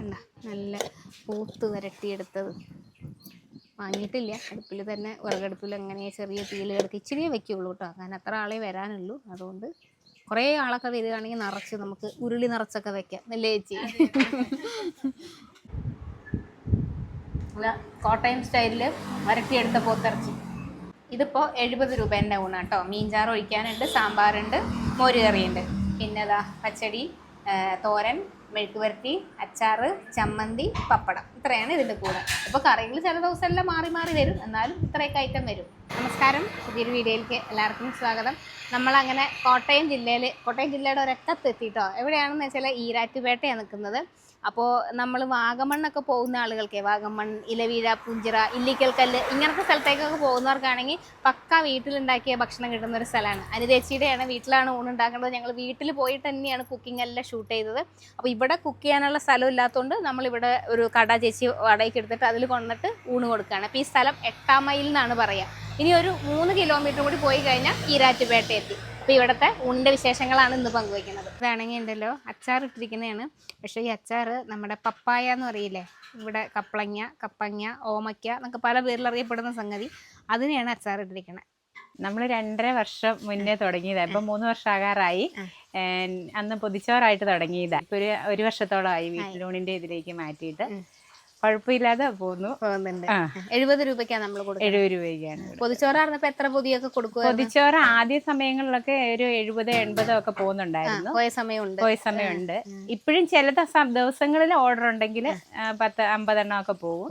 കണ്ട നല്ല പൂത്ത് വരട്ടിയെടുത്തത്. വാങ്ങിയിട്ടില്ല. അടുപ്പിൽ തന്നെ വിറകടുപ്പിൽ അങ്ങനെ ചെറിയ തീയിൽ കിടത്തി ഇച്ചിരിയേ വെക്കുള്ളൂ കേട്ടോ കാരണം അത്ര ആളെ വരാനുള്ളൂ. അതുകൊണ്ട് കുറേ ആളൊക്കെ വരികയാണെങ്കിൽ നിറച്ച് നമുക്ക് ഉരുളി നിറച്ചൊക്കെ വെക്കാം. അല്ലേ ചേച്ചി? കോട്ടയം സ്റ്റൈലിൽ വരട്ടിയെടുത്ത പോത്തിറച്ചി. ഇതിപ്പോൾ എഴുപത് രൂപേന്റെ ഊണാണ് കേട്ടോ മീൻചാർ ഒഴിക്കാനുണ്ട് സാമ്പാറുണ്ട് മോരുകറിയുണ്ട് പിന്നെ അതാ പച്ചടി തോരൻ മെഴുക്ക് വരട്ടി അച്ചാറ് ചമ്മന്തി പപ്പടം. ഇത്രയാണ് ഇതിന്റെ കൂടെ. ഇപ്പോൾ കറികൾ ചില ദിവസമെല്ലാം മാറി മാറി വരും. എന്നാലും ഇത്രയൊക്കെ ഐറ്റം വരും. നമസ്കാരം. പുതിയൊരു വീഡിയോയിലേക്ക് എല്ലാവർക്കും സ്വാഗതം. നമ്മളങ്ങനെ കോട്ടയം ജില്ലയിൽ കോട്ടയം ജില്ലയുടെ ഒരറ്റത്ത് എത്തിയിട്ടോ എവിടെയാണെന്ന് വെച്ചാൽ ഈരാറ്റുപേട്ടയാണ് നിൽക്കുന്നത് അപ്പോൾ നമ്മൾ വാഗമണ്ണൊക്കെ പോകുന്ന ആളുകൾക്ക് വാഗമൺ ഇലവീഴ പുഞ്ചിറ ഇല്ലിക്കൽ കല്ല് ഇങ്ങനത്തെ സ്ഥലത്തേക്കൊക്കെ പോകുന്നവർക്കാണെങ്കിൽ പക്ക വീട്ടിലുണ്ടാക്കിയ ഭക്ഷണം കിട്ടുന്ന ഒരു സ്ഥലമാണ് അനുരേച്ചിയുടെയാണ് വീട്ടിലാണ് ഊണുണ്ടാക്കേണ്ടത് ഞങ്ങൾ വീട്ടിൽ പോയിട്ട് തന്നെയാണ് കുക്കിംഗ് എല്ലാം ഷൂട്ട് ചെയ്തത്. അപ്പോൾ ഇവിടെ കുക്ക് ചെയ്യാനുള്ള സ്ഥലം ഇല്ലാത്തതുകൊണ്ട് നമ്മളിവിടെ ഒരു കട ചേച്ചി വാടകയ്ക്ക് എടുത്തിട്ട് അതിൽ കൊണ്ടിട്ട് ഊണ് കൊടുക്കുകയാണ് അപ്പോൾ ഈ സ്ഥലം എട്ടാം മൈൽ എന്നാണ് പറയുക ഇനി ഒരു മൂന്ന് കിലോമീറ്റർ കൂടി പോയി കഴിഞ്ഞാൽ ഈരാറ്റുപേട്ട എത്തി അപ്പോൾ ഇവിടുത്തെ ഉണ്ട വിശേഷങ്ങളാണ് ഇന്ന് പങ്കുവയ്ക്കുന്നത്. ഇതാണെങ്കിൽ ഉണ്ടല്ലോ അച്ചാർ ഇട്ടിരിക്കുന്നതാണ്. പക്ഷേ ഈ അച്ചാർ നമ്മുടെ പപ്പായ എന്ന് പറയില്ലേ? ഇവിടെ കപ്പളങ്ങ കപ്പങ്ങ ഓമയ്ക്ക എന്നൊക്കെ പല പേരിൽ അറിയപ്പെടുന്ന സംഗതി. അതിനെയാണ് അച്ചാർ ഇട്ടിരിക്കുന്നത് നമ്മൾ രണ്ടര വർഷം മുന്നേ തുടങ്ങിയതാണ് ഇപ്പൊ മൂന്ന് വർഷാകാറായി. അന്ന് പൊതിച്ചോറായിട്ട് തുടങ്ങിയതാണ് ഇപ്പൊ ഒരു ഒരു വർഷത്തോളമായി വീട്ടിലൂണിന്റെ ഇതിലേക്ക് മാറ്റിയിട്ട്. കുഴപ്പമില്ലാതെ പോകുന്നു പോകുന്നുണ്ട്. എഴുപത് രൂപയ്ക്കാണ് നമ്മൾ കൊടുക്കുന്നത്. എഴുപത് രൂപയ്ക്കാണ് ഇവിടെ. പൊതിച്ചോറായിരുന്നപ്പോൾ എത്ര പൊതിയൊക്കെ കൊടുക്കുക പൊതിച്ചോറ് ആദ്യ സമയങ്ങളിലൊക്കെ ഒരു എഴുപത് എൺപതോ ഒക്കെ പോകുന്നുണ്ടായിരുന്നു. പോയ സമയമുണ്ട്. പോയ സമയമുണ്ട്. ഇപ്പോഴും ചില ദിവസങ്ങളിൽ ഓർഡർ ഉണ്ടെങ്കിൽ പത്ത് അമ്പതെണ്ണം ഒക്കെ പോകും.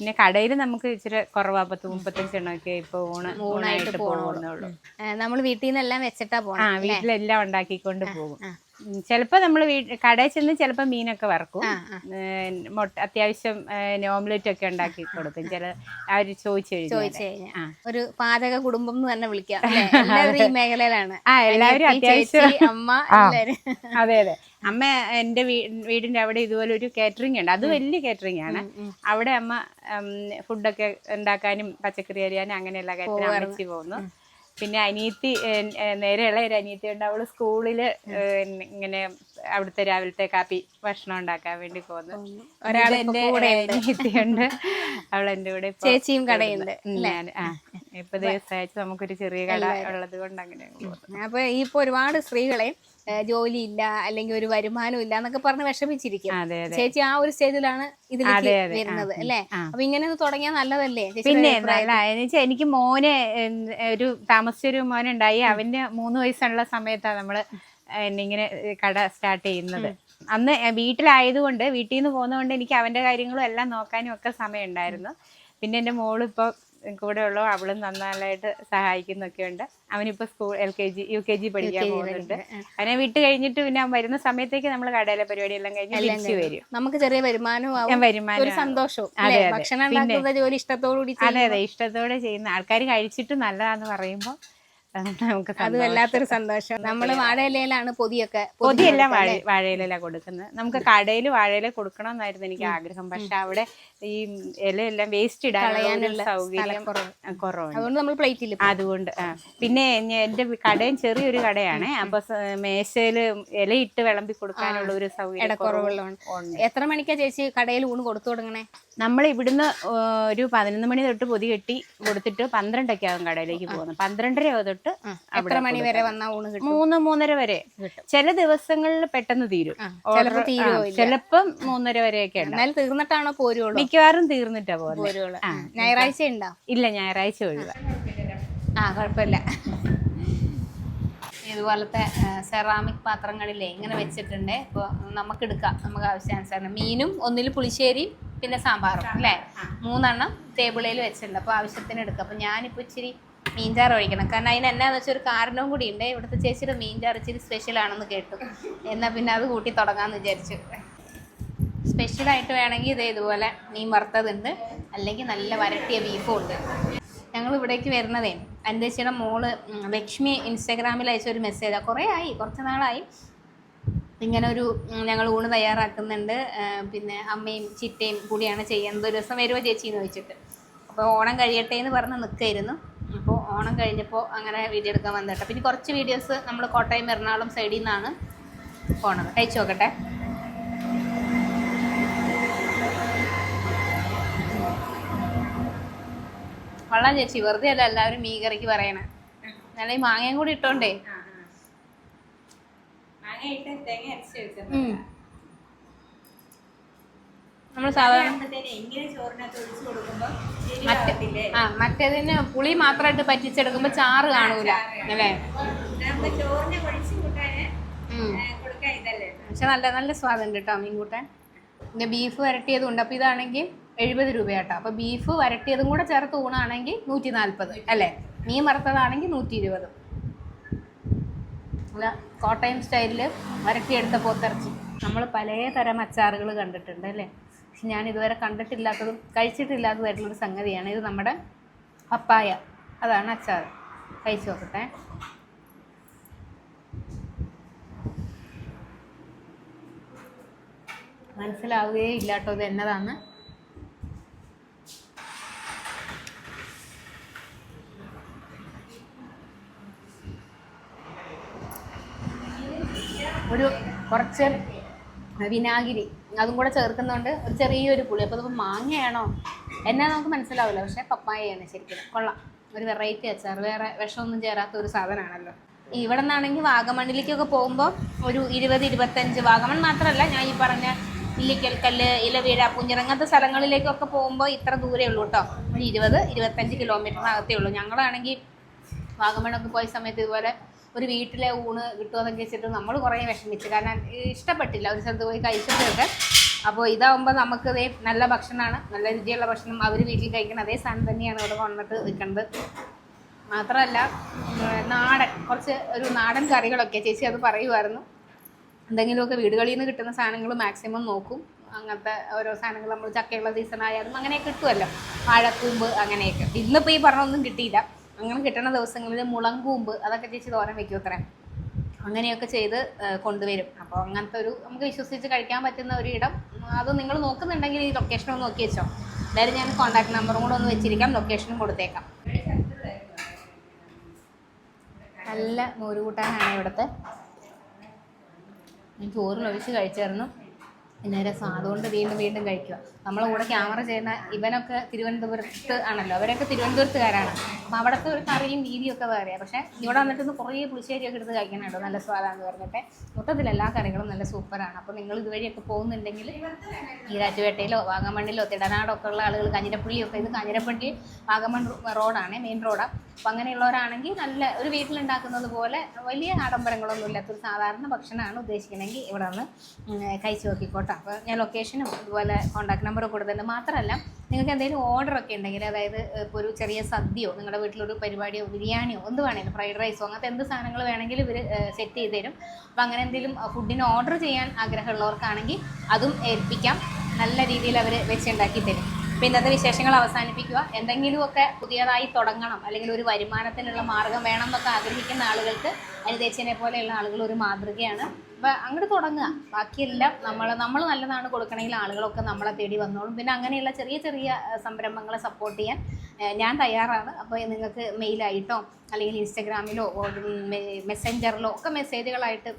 പിന്നെ കടയിൽ നമുക്ക് ഇച്ചിരി കുറവാ. പത്ത് മുപ്പത്തഞ്ചെണ്ണം ഒക്കെ ഇപ്പൊ ഊണ് ഊണായിട്ട് പോകുന്നുള്ളൂ നമ്മൾ വീട്ടിൽ നിന്നെല്ലാം വെച്ചിട്ടാ ആ പോകണം വീട്ടിലെല്ലാം ഉണ്ടാക്കിക്കൊണ്ട് പോകും. ചിലപ്പോ നമ്മൾ കടയിൽ ചെന്ന് ചിലപ്പോ മീനൊക്കെ വറക്കും. മുട്ട അത്യാവശ്യം ഓംലെറ്റ് ഒക്കെ ഉണ്ടാക്കി കൊടുക്കും. ചില അവർ ചോദിച്ചു കഴിഞ്ഞാൽ. ഒരു പാചക കുടുംബം എന്ന് തന്നെ വിളിക്കാം ഈ മേഖലയിലാണ്. ആ എല്ലാവരും അത്യാവശ്യം. അമ്മ അതെ അതെ. അമ്മ എന്റെ വീടിന്റെ വീടിന്റെ അവിടെ ഇതുപോലെ ഒരു കാറ്ററിംഗ് ഉണ്ട്. അത് വലിയ കാറ്ററിംഗ് ആണ്. അവിടെ അമ്മ ഫുഡൊക്കെ ഉണ്ടാക്കാനും പച്ചക്കറി അരിയാനും അങ്ങനെയുള്ള കാര്യത്തിന് അമ്മച്ചി പോകുന്നു. പിന്നെ അനിയത്തി നേരെയുള്ള ഒരു അനിയത്തി ഉണ്ട് അവൾ സ്കൂളിൽ ഇങ്ങനെ അവിടുത്തെ രാവിലത്തെ കാപ്പി ഭക്ഷണം ഉണ്ടാക്കാൻ വേണ്ടി പോകുന്നു. ഒരാൾ കൂടെ എന്റെ അനിയത്തിയുണ്ട് അവൾ എന്റെ കൂടെ ചേച്ചിയും കടയുണ്ട് ഞാൻ ആ ഇപ്പൊ ദിവസമായിട്ട് നമുക്കൊരു ചെറിയ കട ഉള്ളത് കൊണ്ട് അങ്ങനെ. അപ്പൊ ഈ ഇപ്പൊ ഒരുപാട് സ്ത്രീകളെ ജോലി ഇല്ല അല്ലെങ്കിൽ ഒരു വരുമാനം ഇല്ല എന്നൊക്കെ പറഞ്ഞ് വിഷമിച്ചിരിക്കും. ചേച്ചി ആ ഒരു സ്റ്റേജിലാണ് ഇതിലേക്ക്. വരുന്നത് അല്ലെ. അപ്പൊ ഇങ്ങനെ തുടങ്ങിയാൽ നല്ലതല്ലേ? പിന്നെ എനിക്ക് മോനെ ഒരു താമസിച്ചൊരു മോനുണ്ടായി. അവന്റെ മൂന്ന് വയസ്സുള്ള സമയത്താണ് നമ്മൾ ഇങ്ങനെ കട സ്റ്റാർട്ട് ചെയ്യുന്നത്. അന്ന് വീട്ടിലായതുകൊണ്ട് വീട്ടിൽ നിന്ന് പോകുന്നതുകൊണ്ട് എനിക്ക് അവന്റെ കാര്യങ്ങളും എല്ലാം നോക്കാനും ഒക്കെ സമയം ഉണ്ടായിരുന്നു പിന്നെ എന്റെ മോളിപ്പോൾ കൂടെ ഉള്ളു അവളും നന്നായിട്ട് സഹായിക്കുന്നൊക്കെ ഉണ്ട് അവനിപ്പോ school L K G U K G പഠിക്കാൻ പോകുന്നുണ്ട്. അവനെ വിട്ട് കഴിഞ്ഞിട്ട് പിന്നെ വരുന്ന സമയത്തേക്ക് നമ്മൾ കടയിലെ പരിപാടിയെല്ലാം കഴിഞ്ഞ് തിരിച്ചു വരും. നമുക്ക് ചെറിയ വരുമാനവും വരുമാനം സന്തോഷവും. അതെ? അതെ. ജോലി ഇഷ്ടത്തോടുകൂടി അതെ അതെ. ഇഷ്ടത്തോടെ ചെയ്യുന്ന ആൾക്കാർ കഴിച്ചിട്ട് നല്ലതാന്ന് പറയുമ്പോൾ നമുക്ക് അത്. വല്ലാത്തൊരു സന്തോഷം. നമ്മൾ വാഴയിലയിലാണ് പൊതിയൊക്കെ പൊതി പൊതിയെല്ലാം വാഴ വാഴയില കൊടുക്കുന്നത്. നമുക്ക് കടയിൽ വാഴയില കൊടുക്കണമെന്നായിരുന്നു എനിക്ക് ആഗ്രഹം. പക്ഷെ അവിടെ ഈ ഇലയെല്ലാം വേസ്റ്റ് ഇടാനുള്ള സൗകര്യം കുറവാണ് അതുകൊണ്ട് നമ്മൾ പ്ലേറ്റിൽ അതുകൊണ്ട് പിന്നെ എന്റെ കടയും ചെറിയൊരു കടയാണ്. അപ്പൊ മേശയിൽ മേശയിൽ ഇലയിട്ട് വിളമ്പി കൊടുക്കാനുള്ള ഒരു സൗകര്യം എത്ര മണിക്കാ ചേച്ചി കടയിൽ ഊണ് കൊടുത്തു തുടങ്ങണേ? നമ്മൾ ഇവിടുന്ന് ഒരു പതിനൊന്ന് മണി തൊട്ട് പൊതി കെട്ടി കൊടുത്തിട്ട് പന്ത്രണ്ടൊക്കെ ആകും കടയിലേക്ക് പോകുന്നത്. പന്ത്രണ്ടര തൊട്ട് എത്ര മണി വരെ വന്നാ ഊണ് കിട്ടും? മൂന്ന് മൂന്നര വരെ. ചില ദിവസങ്ങളിൽ പെട്ടെന്ന് തീരും. ചിലപ്പോ മൂന്നര വരെയൊക്കെ ഉണ്ട് തീർന്നിട്ടാണോ പോരുള്ളൂ? മിക്കവാറും തീർന്നിട്ടാ പോകുന്നത് ഞായറാഴ്ച ഉണ്ടോ ഇല്ല ഞായറാഴ്ച ഒഴിവാ. ആ കുഴപ്പമില്ല. ഇതുപോലത്തെ സെറാമിക് പാത്രങ്ങളില്ലേ ഇങ്ങനെ വെച്ചിട്ടുണ്ട്. ഇപ്പോൾ നമുക്ക് എടുക്കാം നമുക്ക് ആവശ്യാനുസരണം. മീനും ഒന്നിൽ പുളിശ്ശേരിയും പിന്നെ സാമ്പാറും അല്ലേ? മൂന്നെണ്ണം ടേബിളിൽ വെച്ചിട്ടുണ്ട്. അപ്പോൾ ആവശ്യത്തിന് എടുക്കുക അപ്പോൾ ഞാനിപ്പോൾ ഇച്ചിരി മീൻചാറ് ഒഴിക്കണം. കാരണം അതിന് എന്നാന്ന് വെച്ചാൽ ഒരു കാരണവും കൂടി ഉണ്ട്. ഇവിടുത്തെ ചേച്ചിയുടെ മീൻചാറ് ഇച്ചിരി സ്പെഷ്യൽ ആണെന്ന് കേട്ടു. എന്നാൽ പിന്നെ അത് കൂട്ടി തുടങ്ങാമെന്ന് വിചാരിച്ചു. സ്പെഷ്യലായിട്ട് വേണമെങ്കിൽ ഇതേ ഇതുപോലെ മീൻ വറുത്തതുണ്ട്. അല്ലെങ്കിൽ നല്ല വരട്ടിയ ബീഫും ഉണ്ട്. ഞങ്ങൾ ഇവിടേക്ക് വരുന്നതേ. എന്റെ ചേച്ചിയുടെ മോൾ ലക്ഷ്മി ഇൻസ്റ്റാഗ്രാമിൽ അയച്ച ഒരു മെസ്സേജാണ് കുറേ ആയി. കുറച്ച് നാളായി. ഇങ്ങനെ ഒരു ഞങ്ങൾ ഊണ് തയ്യാറാക്കുന്നുണ്ട്. പിന്നെ അമ്മയും ചിറ്റയും കൂടിയാണ് ചെയ്യുന്നത്. ഒരു ദിവസം വരുമോ ചേച്ചി എന്ന് വെച്ചിട്ട് അപ്പോൾ ഓണം കഴിയട്ടെ എന്ന് പറഞ്ഞ് നിൽക്കായിരുന്നു അപ്പോൾ ഓണം കഴിഞ്ഞപ്പോൾ അങ്ങനെ വീഡിയോ എടുക്കാൻ വന്നിട്ട് പിന്നെ കുറച്ച് വീഡിയോസ് നമ്മൾ കോട്ടയം എറണാകുളം സൈഡിൽ നിന്നാണ് പോണത്. കഴിച്ചു നോക്കട്ടെ. വള്ളം ചേച്ചി. വെറുതെ അല്ല എല്ലാവരും മീകറിക്ക് പറയണേ. നല്ല ഈ മാങ്ങയും കൂടി ഇട്ടോണ്ടേ. തേങ്ങ അരച്ച് വെക്കുന്നത് നമ്മൾ സാധാരണ മറ്റേതിന് പുളി മാത്രമായിട്ട് പറ്റിച്ചെടുക്കുമ്പോ ചാറ് കാണൂല അല്ലേ? പക്ഷെ നല്ല നല്ല സ്വാദുണ്ട് കേട്ടോ മീൻ കൂട്ടാൻ പിന്നെ ബീഫ് വരട്ടിയതും ഉണ്ട്. അപ്പോൾ ഇതാണെങ്കിൽ എഴുപത് രൂപയാട്ടോ. അപ്പൊ ബീഫ് വരട്ടിയതും കൂടെ ചേർത്ത് ഊണാണെങ്കിൽ നൂറ്റി നാൽപ്പത് അല്ലേ? മീൻ വറുത്തതാണെങ്കിൽ നൂറ്റി ഇരുപത് കോട്ടയം സ്റ്റൈലിൽ വരട്ടിയെടുത്ത പോത്തിറച്ചി. നമ്മൾ പലതരം അച്ചാറുകൾ കണ്ടിട്ടുണ്ട് അല്ലേ? പക്ഷെ ഞാൻ ഇതുവരെ കണ്ടിട്ടില്ലാത്തതും കഴിച്ചിട്ടില്ലാത്തതായിട്ടുള്ളൊരു സംഗതിയാണ്. ഇത് നമ്മുടെ പപ്പായ. അതാണ് അച്ചാർ കഴിച്ചു നോക്കട്ടെ. മനസ്സിലാവുകയേ ഇല്ലാട്ടോ ഇത് എന്നതാന്ന്. ഒരു കുറച്ച് വിനാഗിരി അതും കൂടെ ചേർക്കുന്നതുകൊണ്ട് ഒരു ചെറിയൊരു പുളി. അപ്പോൾ ഇതിപ്പോൾ മാങ്ങയാണോ? എന്നാ നമുക്ക് മനസ്സിലാവില്ല. പക്ഷേ പപ്പായയാണ് ശരിക്കും. കൊള്ളാം. ഒരു വെറൈറ്റി അച്ചാർ വേറെ വിഷമൊന്നും ചേരാത്ത ഒരു സാധനമാണല്ലോ ഇവിടെ നിന്നാണെങ്കിൽ വാഗമണ്ണിലേക്കൊക്കെ പോകുമ്പോൾ ഒരു ഇരുപത് ഇരുപത്തഞ്ച് വാഗമൺ മാത്രമല്ല ഞാൻ ഈ പറഞ്ഞ ഇല്ലിക്കൽക്കല്ല് ഇലവീഴ പുഞ്ചിറ അങ്ങനത്തെ സ്ഥലങ്ങളിലേക്കൊക്കെ പോകുമ്പോൾ ഇത്ര ദൂരേ ഉള്ളൂ കേട്ടോ ഒരു ഇരുപത് ഇരുപത്തഞ്ച് കിലോമീറ്ററിനകത്തേ ഉള്ളൂ. ഞങ്ങളാണെങ്കിൽ വാഗമണ്ണൊക്കെ പോയ സമയത്ത് ഇതുപോലെ ഒരു വീട്ടിലെ ഊണ് കിട്ടുമെന്നൊക്കെ വെച്ചിട്ട് നമ്മൾ കുറേ വിഷമിച്ചു. കാരണം ഇഷ്ടപ്പെട്ടില്ല. ഒരു സ്ഥലത്ത് പോയി കഴിച്ചിട്ടൊക്കെ. അപ്പോൾ ഇതാവുമ്പോൾ നമുക്ക് ദേ നല്ല ഭക്ഷണമാണ്. നല്ല രുചിയുള്ള ഭക്ഷണം അവർ വീട്ടിൽ കഴിക്കുന്ന അതേ സാധനം തന്നെയാണ് ഇവിടെ കൊണ്ടിട്ട് നിൽക്കുന്നത്. മാത്രമല്ല നാടൻ കുറച്ച് ഒരു നാടൻ കറികളൊക്കെ ചേച്ചി അത് പറയുമായിരുന്നു. എന്തെങ്കിലുമൊക്കെ വീടുകളിൽ നിന്ന് കിട്ടുന്ന സാധനങ്ങൾ മാക്സിമം നോക്കും. അങ്ങനത്തെ ഓരോ സാധനങ്ങൾ നമ്മൾ ചക്കയുള്ള സീസൺ ആയാലും അങ്ങനെയൊക്കെ കിട്ടുമല്ലോ. വാഴക്കൂമ്പ് അങ്ങനെയൊക്കെ. ഇന്നിപ്പോൾ ഈ പറഞ്ഞൊന്നും കിട്ടിയില്ല. അങ്ങനെ കിട്ടുന്ന ദിവസങ്ങളിൽ മുളങ്കൂമ്പ് അതൊക്കെ ചേച്ചി തോരൻ വെക്കും അത്ര. അങ്ങനെയൊക്കെ ചെയ്ത് കൊണ്ടുവരും. അപ്പോൾ അങ്ങനത്തെ ഒരു നമുക്ക് വിശ്വസിച്ച് കഴിക്കാൻ പറ്റുന്ന ഒരു ഇടം അത് നിങ്ങൾ നോക്കുന്നുണ്ടെങ്കിൽ ഈ ലൊക്കേഷൻ ഒന്ന് നോക്കി വെച്ചോ. എന്തായാലും ഞാൻ കോൺടാക്ട് നമ്പറും കൂടെ ഒന്ന് വെച്ചിരിക്കാം ലൊക്കേഷനും കൊടുത്തേക്കാം. നല്ല മോരുകൂട്ടാനാണ് ഇവിടുത്തെ. ഞാൻ ചോറിലൊഴിച്ച് കഴിച്ചായിരുന്നു. പിന്നെ രസം. അതുകൊണ്ട് വീണ്ടും വീണ്ടും കഴിക്കുക. നമ്മളെ കൂടെ ക്യാമറ ചെയ്യുന്ന ഇവനൊക്കെ തിരുവനന്തപുരത്ത് ആണല്ലോ. അവരൊക്കെ തിരുവനന്തപുരത്തുകാരാണ്. അപ്പം അവിടുത്തെ ഒരു കറിയും രീതിയും ഒക്കെ വേറെയാണ് പക്ഷേ ഇവിടെ വന്നിട്ട് ഒന്ന് കുറേ പുളിശ്ശേരിയൊക്കെ എടുത്ത് കഴിക്കാനുണ്ടോ നല്ല സ്വാദാന്ന് പറഞ്ഞിട്ട്. മൊത്തത്തിൽ എല്ലാ കറികളും നല്ല സൂപ്പറാണ്. അപ്പോൾ നിങ്ങൾ ഇതുവഴിയൊക്കെ പോകുന്നുണ്ടെങ്കിൽ ഈരാറ്റുപേട്ടയിലോ വാഗമണ്ണിലോ തിടനാടോ ഒക്കെ ഉള്ള ആളുകൾ കാഞ്ഞിരപ്പള്ളിയൊക്കെ ഇത് കഞ്ഞിരപ്പള്ളി വാഗമൺ റോഡാണ് മെയിൻ റോഡാണ് അപ്പം അങ്ങനെയുള്ളവരാണെങ്കിൽ നല്ല ഒരു വീട്ടിലുണ്ടാക്കുന്നത് പോലെ വലിയ ആഡംബരങ്ങളൊന്നും ഇല്ലാത്തൊരു സാധാരണ ഭക്ഷണമാണ് ഉദ്ദേശിക്കണമെങ്കിൽ ഇവിടെ നിന്ന് കഴിച്ചു നോക്കിക്കോട്ടെ. അപ്പോൾ ഞാൻ ലൊക്കേഷനും അതുപോലെ കോൺടാക്ട് നമ്പറും കൊടുത്തിട്ടുണ്ട് മാത്രമല്ല നിങ്ങൾക്ക് എന്തെങ്കിലും ഓർഡർ ഒക്കെ ഉണ്ടെങ്കിൽ അതായത് ഇപ്പോൾ ഒരു ചെറിയ സദ്യയോ നിങ്ങളുടെ വീട്ടിലൊരു പരിപാടിയോ ബിരിയാണിയോ എന്ത് വേണമെങ്കിലും ഫ്രൈഡ് റൈസോ അങ്ങനത്തെ എന്ത് സാധനങ്ങൾ വേണമെങ്കിലും ഇവർ സെറ്റ് ചെയ്ത് തരും. അപ്പോൾ അങ്ങനെ എന്തെങ്കിലും ഫുഡിന് ഓർഡർ ചെയ്യാൻ ആഗ്രഹമുള്ളവർക്കാണെങ്കിൽ അതും ഏൽപ്പിക്കാം. നല്ല രീതിയിൽ അവർ വെച്ചുണ്ടാക്കി തരും. അപ്പോൾ ഇന്നത്തെ വിശേഷങ്ങൾ അവസാനിപ്പിക്കുക. എന്തെങ്കിലുമൊക്കെ പുതിയതായി തുടങ്ങണം. അല്ലെങ്കിൽ ഒരു വരുമാനത്തിനുള്ള മാർഗം വേണം എന്നൊക്കെ ആഗ്രഹിക്കുന്ന ആളുകൾക്ക് അനിതേച്ചനെ പോലെയുള്ള ആളുകൾ ഒരു മാതൃകയാണ്. അപ്പം അങ്ങോട്ട് തുടങ്ങുക. ബാക്കിയെല്ലാം നമ്മൾ നമ്മൾ നല്ലതാണ് കൊടുക്കണമെങ്കിൽ ആളുകളൊക്കെ നമ്മളെ തേടി വന്നോളും. പിന്നെ അങ്ങനെയുള്ള ചെറിയ ചെറിയ സംരംഭങ്ങളെ സപ്പോർട്ട് ചെയ്യാൻ ഞാൻ തയ്യാറാണ്. അപ്പോൾ നിങ്ങൾക്ക് മെയിലായിട്ടോ അല്ലെങ്കിൽ ഇൻസ്റ്റഗ്രാമിലോ മെസ്സഞ്ചറിലോ ഒക്കെ മെസ്സേജുകളായിട്ട്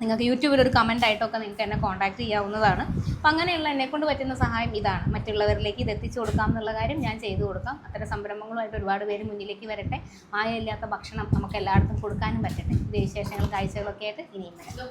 നിങ്ങൾക്ക് യൂട്യൂബിൽ ഒരു കമന്റ് ആയിട്ടൊക്കെ നിങ്ങൾക്ക് എന്നെ കോൺടാക്ട് ചെയ്യാവുന്നതാണ്. അപ്പം അങ്ങനെയുള്ള എന്നെക്കൊണ്ട് പറ്റുന്ന സഹായം ഇതാണ്. മറ്റുള്ളവരിലേക്ക് ഇത് എത്തിച്ചു കൊടുക്കാം എന്നുള്ള കാര്യം ഞാൻ ചെയ്തു കൊടുക്കാം. അത്തരം സംരംഭങ്ങളുമായിട്ട് ഒരുപാട് പേര് മുന്നിലേക്ക് വരട്ടെ. മായമില്ലാത്ത ഭക്ഷണം നമുക്ക് എല്ലായിടത്തും കൊടുക്കാനും പറ്റട്ടെ. ഇത് വിശേഷങ്ങൾ കാഴ്ചകളൊക്കെ ആയിട്ട് ഇനിയും വരാം.